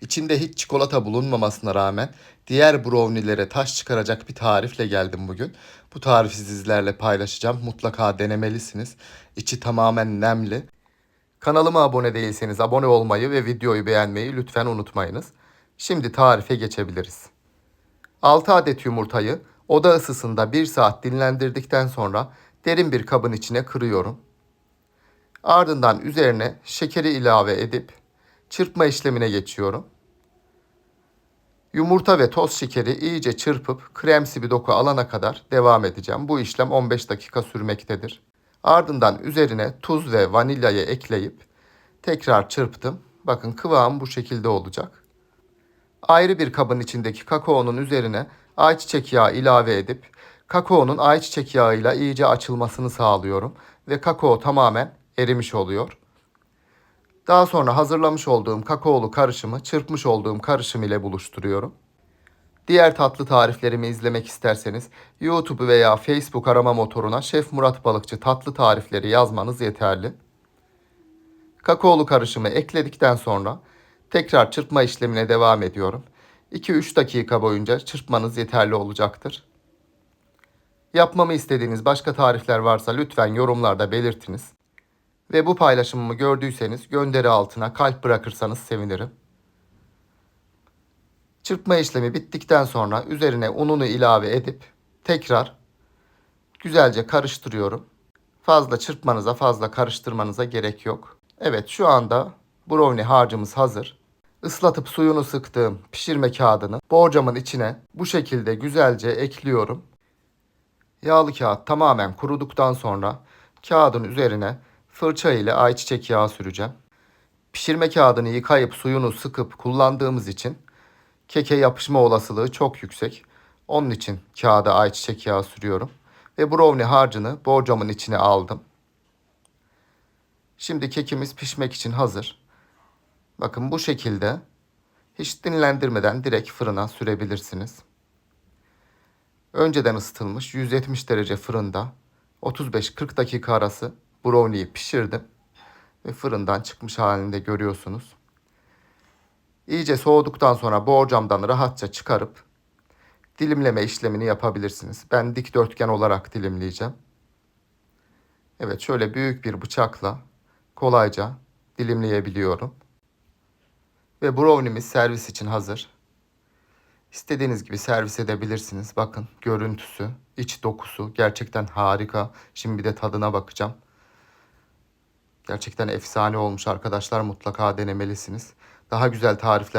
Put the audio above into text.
İçinde hiç çikolata bulunmamasına rağmen diğer brownielere taş çıkaracak bir tarifle geldim bugün. Bu tarifi sizlerle paylaşacağım. Mutlaka denemelisiniz. İçi tamamen nemli. Kanalıma abone değilseniz abone olmayı ve videoyu beğenmeyi lütfen unutmayınız. Şimdi tarife geçebiliriz. 6 adet yumurtayı oda ısısında 1 saat dinlendirdikten sonra derin bir kabın içine kırıyorum. Ardından üzerine şekeri ilave edip çırpma işlemine geçiyorum. Yumurta ve toz şekeri iyice çırpıp kremsi bir doku alana kadar devam edeceğim. Bu işlem 15 dakika sürmektedir. Ardından üzerine tuz ve vanilyayı ekleyip tekrar çırptım. Bakın kıvam bu şekilde olacak. Ayrı bir kabın içindeki kakaonun üzerine ayçiçek yağı ilave edip kakaonun ayçiçek yağıyla iyice açılmasını sağlıyorum ve kakao tamamen erimiş oluyor. Daha sonra hazırlamış olduğum kakaolu karışımı çırpmış olduğum karışım ile buluşturuyorum. Diğer tatlı tariflerimi izlemek isterseniz YouTube veya Facebook arama motoruna Şef Murat Balıkçı tatlı tarifleri yazmanız yeterli. Kakaolu karışımı ekledikten sonra tekrar çırpma işlemine devam ediyorum. 2-3 dakika boyunca çırpmanız yeterli olacaktır. Yapmamı istediğiniz başka tarifler varsa lütfen yorumlarda belirtiniz. Ve bu paylaşımımı gördüyseniz gönderi altına kalp bırakırsanız sevinirim. Çırpma işlemi bittikten sonra üzerine ununu ilave edip tekrar güzelce karıştırıyorum. Fazla çırpmanıza, fazla karıştırmanıza gerek yok. Evet, şu anda brownie harcımız hazır. Islatıp suyunu sıktığım pişirme kağıdını borcamın içine bu şekilde güzelce ekliyorum. Yağlı kağıt tamamen kuruduktan sonra kağıdın üzerine fırça ile ayçiçek yağı süreceğim. Pişirme kağıdını yıkayıp suyunu sıkıp kullandığımız için keke yapışma olasılığı çok yüksek. Onun için kağıda ayçiçek yağı sürüyorum. Ve brownie harcını borcamın içine aldım. Şimdi kekimiz pişmek için hazır. Bakın bu şekilde hiç dinlendirmeden direkt fırına sürebilirsiniz. Önceden ısıtılmış 170 derece fırında 35-40 dakika arası brownie'yi pişirdim. Ve fırından çıkmış halinde görüyorsunuz. İyice soğuduktan sonra borcamdan rahatça çıkarıp dilimleme işlemini yapabilirsiniz. Ben dikdörtgen olarak dilimleyeceğim. Evet şöyle büyük bir bıçakla kolayca dilimleyebiliyorum. Ve brownie'miz servis için hazır. İstediğiniz gibi servis edebilirsiniz. Bakın görüntüsü, iç dokusu gerçekten harika. Şimdi bir de tadına bakacağım. Gerçekten efsane olmuş arkadaşlar. Mutlaka denemelisiniz. Daha güzel tarifler